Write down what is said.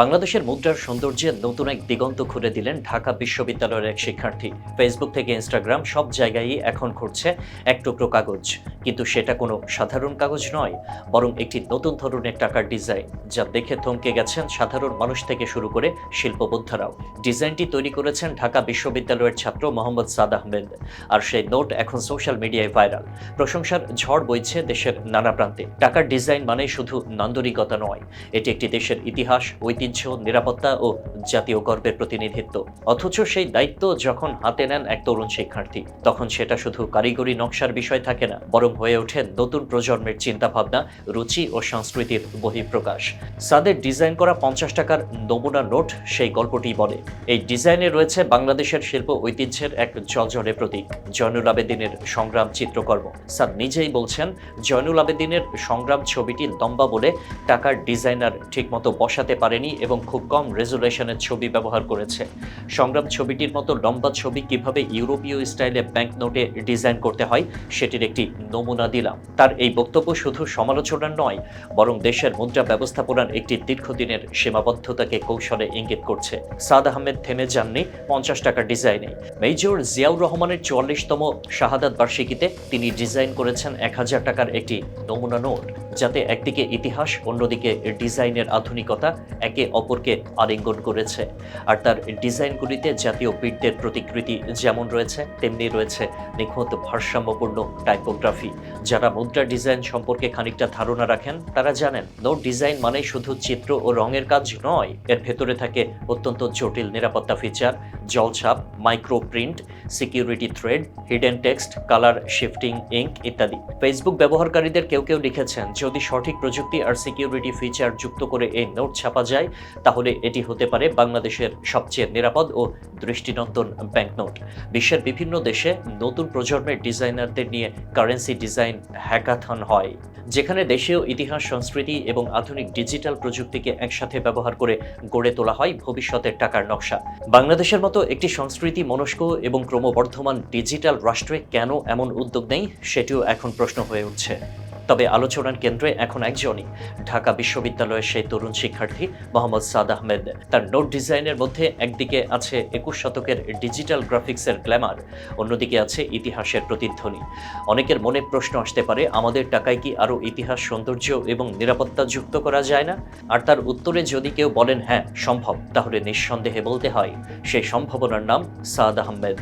বাংলাদেশের মুদ্রার সৌন্দর্যে নতুন এক দিগন্ত খুলে দিলেন ঢাকা বিশ্ববিদ্যালয়ের এক শিক্ষার্থী। ফেসবুক থেকে ইনস্টাগ্রাম সব জায়গায়ই এখন ঘুরছে এক টুকরো কাগজ। কিন্তু সেটা কোনো সাধারণ কাগজ নয়, বরং একটি নতুন ধরনের টাকার ডিজাইন, যা দেখে থমকে গেছেন সাধারণ মানুষ থেকে শুরু করে শিল্পবোদ্ধারাও। ডিজাইনটি তৈরি করেছেন ঢাকা বিশ্ববিদ্যালয়ের ছাত্র মোহাম্মদ সাদ আহমেদ, আর সেই নোট এখন সোশ্যাল মিডিয়ায় ভাইরাল। প্রশংসার ঝড় বইছে দেশের নানা প্রান্তে। টাকার ডিজাইন মানে শুধু নান্দনিকতা নয়, এটি একটি দেশের ইতিহাস, ঐতিহ্য নিরাপত্তা ও জাতীয় গর্বের প্রতিনিধিত্ব। অথচ সেই দায়িত্ব যখন হাতে নেন এক তরুণ শিক্ষার্থী, তখন সেটা শুধু কারিগরি নকশার বিষয় থাকে না, বরং হয়ে ওঠে নতুন প্রজন্মের চিন্তাভাবনা, রুচি ও সংস্কৃতির বহিঃপ্রকাশ। সাদের ডিজাইন করা পঞ্চাশ টাকার নমুনা নোট সেই গল্পটি বলে। এই ডিজাইনে রয়েছে বাংলাদেশের শিল্প ঐতিহ্যের এক জলজলে প্রতীক, জয়নুল আবেদিনের সংগ্রাম চিত্রকর্ম। সাদ নিজেই বলছেন, জয়নুল আবেদিনের সংগ্রাম ছবিটি লম্বা বলে টাকার ডিজাইনার ঠিকমতো বসাতে পারেনি এবং খুব কম রেজুলেশনের ছবি ব্যবহার করেছে। সংগ্রাম ছবিটির মতো লম্বা ছবি কীভাবে ইউরোপীয় স্টাইলে ব্যাংক নোটে ডিজাইন করতে হয়, সেটির একটি নমুনা দিলাম। তার এই বক্তব্য শুধু সমালোচনার নয়, বরং দেশের মুদ্রা ব্যবস্থাপনার একটি দীর্ঘদিনের সীমাবদ্ধতাকে কৌশলে ইঙ্গিত করছে। সাদ আহমেদ থেমে যাননি পঞ্চাশ টাকার ডিজাইনে। মেজর জিয়াউর রহমানের চুয়াল্লিশতম শাহাদাত বার্ষিকীতে তিনি ডিজাইন করেছেন এক হাজার টাকার একটি নমুনা নোট, যাতে একদিকে ইতিহাস, অন্যদিকে ডিজাইনের আধুনিকতা একে অপরকে আলিঙ্গন করেছে। আর তার ডিজাইনগুলিতে জাতীয় বীরদের প্রতিকৃতি যেমন রয়েছে, তেমনি রয়েছে নিখুঁত ভারসাম্যপূর্ণ টাইপোগ্রাফি। যারা মুদ্রা ডিজাইন সম্পর্কে খানিকটা ধারণা রাখেন, তারা জানেন নোট ডিজাইন মানে শুধু চিত্র ও রঙের কাজ নয়, এর ভেতরে থাকে অত্যন্ত জটিল নিরাপত্তা feature, জলছাপ micro print security thread hidden text colour shifting ink ইত্যাদি। ফেসবুক ব্যবহারকারীদের কেউ কেউ লিখেছেন, যদি সঠিক প্রযুক্তি আর সিকিউরিটি ফিচার যুক্ত করে এই নোট ছাপা যায়, তাহলে এটি হতে পারে বাংলাদেশের সবচেয়ে নিরাপদ ও দৃষ্টিনন্দন ব্যাংকনোট বিশ্বের বিভিন্ন দেশে নতুন প্রজন্মের ডিজাইনারদের নিয়ে কারেন্সি ডিজাইন হ্যাকাথন হয়, যেখানে দেশীয় ইতিহাস, সংস্কৃতি এবং আধুনিক ডিজিটাল প্রযুক্তিকে একসাথে ব্যবহার করে গড়ে তোলা হয় ভবিষ্যতের টাকার নকশা। বাংলাদেশের মতো একটি সংস্কৃতি মনস্ক এবং ক্রমবর্ধমান ডিজিটাল রাষ্ট্রে কেন এমন উদ্যোগ নেই সেটিও এখন প্রশ্ন হয়ে উঠছে। তবে আলোচনার কেন্দ্রে এখন একজনই। ঢাকা বিশ্ববিদ্যালয়ের সেই তরুণ শিক্ষার্থী মোহাম্মদ সাদ আহমেদ। তার নোট ডিজাইনের মধ্যে একদিকে আছে একুশ শতকের ডিজিটাল গ্রাফিক্সের গ্ল্যামার, অন্যদিকে আছে ইতিহাসের প্রতিধ্বনি। অনেকের মনে প্রশ্ন আসতে পারে, আমাদের টাকায় কি আরও ইতিহাস, সৌন্দর্য এবং নিরাপত্তা যুক্ত করা যায় না? আর তার উত্তরে যদি কেউ বলেন হ্যাঁ সম্ভব, তাহলে নিঃসন্দেহে বলতে হয়, সেই সম্ভাবনার নাম সাদ আহমেদ।